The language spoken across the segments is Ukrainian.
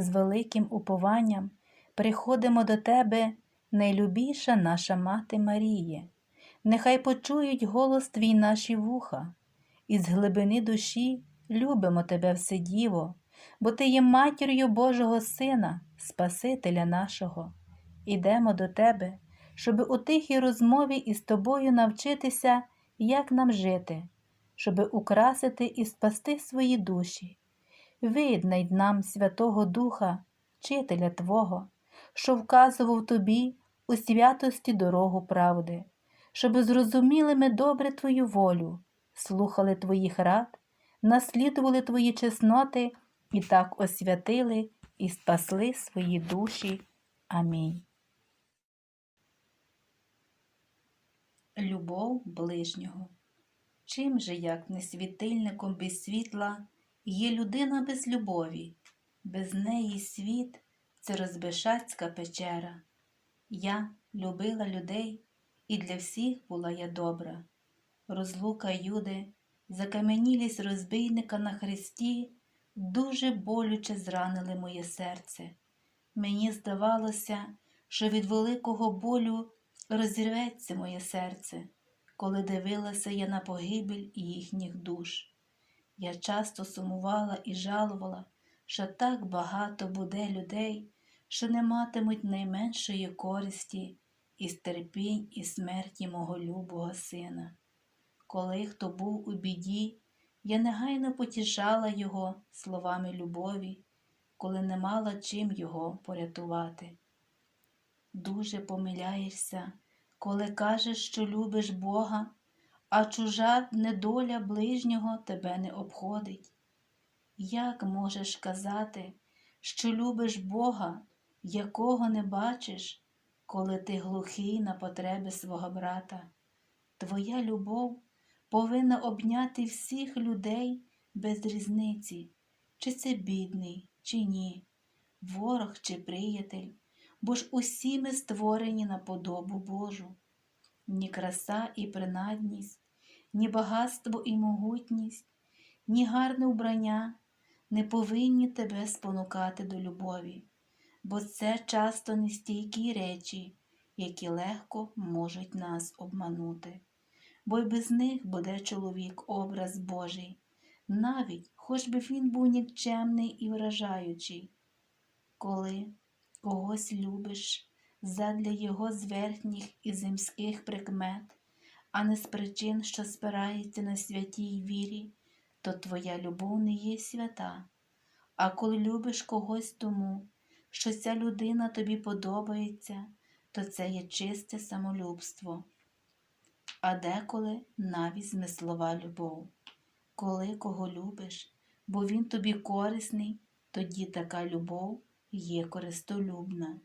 з великим упованням приходимо до Тебе, найлюбіша наша Мати Маріє. Нехай почують голос Твій наші вуха, і з глибини душі любимо Тебе все діво, бо Ти є матір'ю Божого Сина, Спасителя нашого. Ідемо до Тебе, щоби у тихій розмові із Тобою навчитися, як нам жити, щоби украсити і спасти свої душі. Виднай нам Святого Духа, Вчителя Твого, що вказував Тобі у святості дорогу правди, щоби зрозуміли ми добре Твою волю, слухали Твоїх рад, наслідували Твої чесноти і так освятили і спасли свої душі. Амінь. Любов ближнього. Чим же, як не світильником без світла, є людина без любові, без неї світ це розбишацька печера. Я любила людей, і для всіх була я добра. Розлука Юди, закаменілість розбійника на хресті, дуже болюче зранили моє серце. Мені здавалося, що від великого болю розірветься моє серце, коли дивилася я на погибель їхніх душ. Я часто сумувала і жалувала, що так багато буде людей, що не матимуть найменшої користі із терпінь і смерті мого любого сина. Коли хто був у біді, я негайно потішала його словами любові, коли не мала чим його порятувати. Дуже помиляєшся, коли кажеш, що любиш Бога, а чужа недоля ближнього тебе не обходить. Як можеш казати, що любиш Бога, якого не бачиш, коли ти глухий на потреби свого брата? Твоя любов повинна обняти всіх людей без різниці, чи це бідний, чи ні, ворог чи приятель, бо ж усі ми створені на подобу Божу. Ні краса і принадність, ні багатство і могутність, ні гарне вбрання не повинні тебе спонукати до любові, бо це часто нестійкі речі, які легко можуть нас обманути бо й без них буде чоловік образ Божий, навіть хоч би він був нікчемний і вражаючий. Коли когось любиш задля його зверхніх і земських прикмет, а не з причин, що спирається на святій вірі, то твоя любов не є свята. А коли любиш когось тому, що ця людина тобі подобається, то це є чисте самолюбство а деколи навіть змислова любов. Коли кого любиш, бо він тобі корисний, тоді така любов є користолюбна.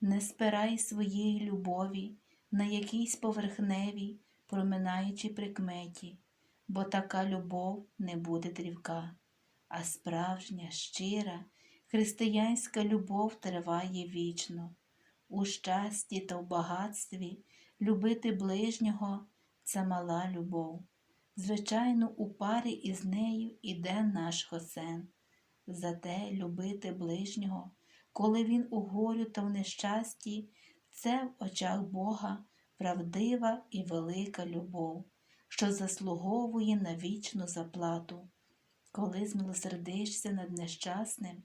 Не спирай своєї любові на якійсь поверхневій, проминаючій прикметі, бо така любов не буде дрівка, а справжня, щира, християнська любов триває вічно. У щасті та в багатстві любити ближнього це мала любов. Звичайно, у парі із нею іде наш Хосен. Зате любити ближнього, коли він у горю та в нещасті, це в очах Бога правдива і велика любов, що заслуговує на вічну заплату. Коли змилосердишся над нещасним,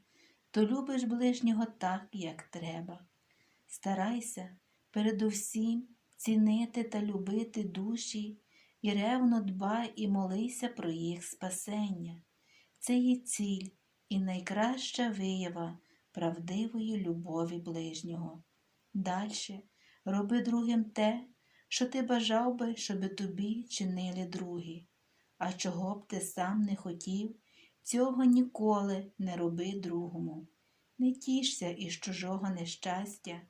то любиш ближнього так, як треба. Старайся передусім цінити та любити душі і ревно дбай і молися про їх спасення. Це є ціль і найкраща виява правдивої любові ближнього. Дальше роби другим те, що ти бажав би, щоби тобі чинили другі, а чого б ти сам не хотів, цього ніколи не роби другому. Не тішся із чужого нещастя,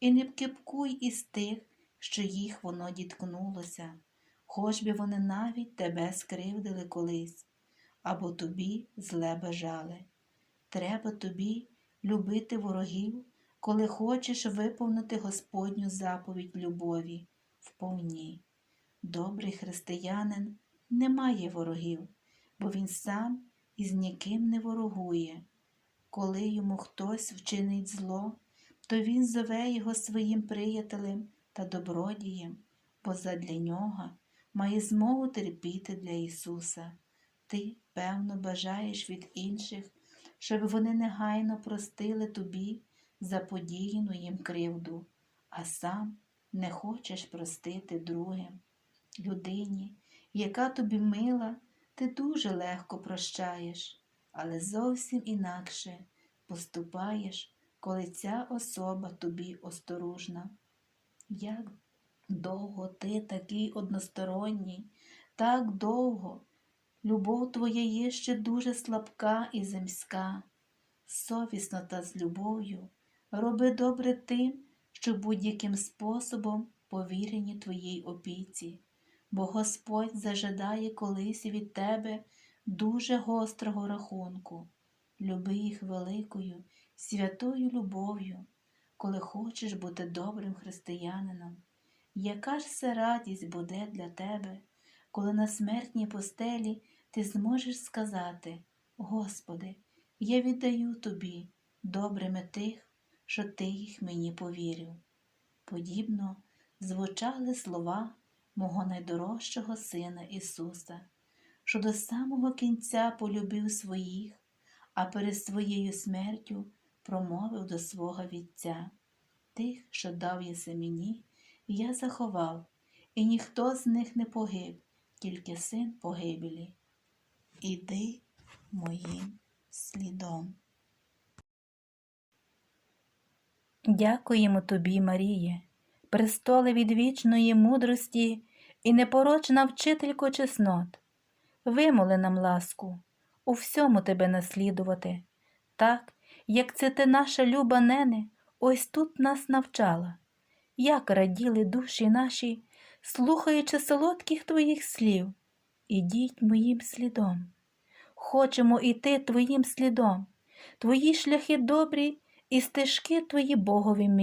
і не кипкуй із тих, що їх воно діткнулося, хоч би вони навіть тебе скривдили колись, або тобі зле бажали. Треба тобі любити ворогів, коли хочеш виповнити Господню заповідь любові вповні. Добрий християнин не має ворогів, бо він сам із ніким не ворогує. коли йому хтось вчинить зло, то він зове його своїм приятелем та добродієм, бо задля нього має змогу терпіти для Ісуса. Ти, певно, бажаєш від інших, щоб вони негайно простили тобі заподіяну їм кривду, а сам не хочеш простити другим. Людині, яка тобі мила, ти дуже легко прощаєш, але зовсім інакше поступаєш, коли ця особа тобі осторожна. Як довго ти такий односторонній, так довго. Любов твоя є ще дуже слабка і земська. Совісно та з любов'ю роби добре тим, що будь-яким способом повірені твоїй опіці, бо Господь зажадає колись від тебе дуже гострого рахунку. Люби їх великою, святою любов'ю, коли хочеш бути добрим християнином. Яка ж це радість буде для тебе, коли на смертній постелі ти зможеш сказати, Господи, я віддаю тобі добрими тих, що ти їх мені повірив. Подібно звучали слова мого найдорожчого Сина Ісуса, що до самого кінця полюбив своїх, а перед своєю смертю промовив до свого Вітця. Тих, що дав єси мені, я заховав, і ніхто з них не погиб, тільки син погибелі. Іди моїм слідом. Дякуємо тобі, Маріє, престоле відвічної мудрості і непорочна вчителько чеснот. Вимоли нам ласку, у всьому тебе наслідувати, так, як це ти наша люба нене, ось тут нас навчала, як раділи душі наші, слухаючи солодких твоїх слів. Ідіть моїм слідом. Хочемо іти твоїм слідом, твої шляхи добрі і стежки твої Богові милі.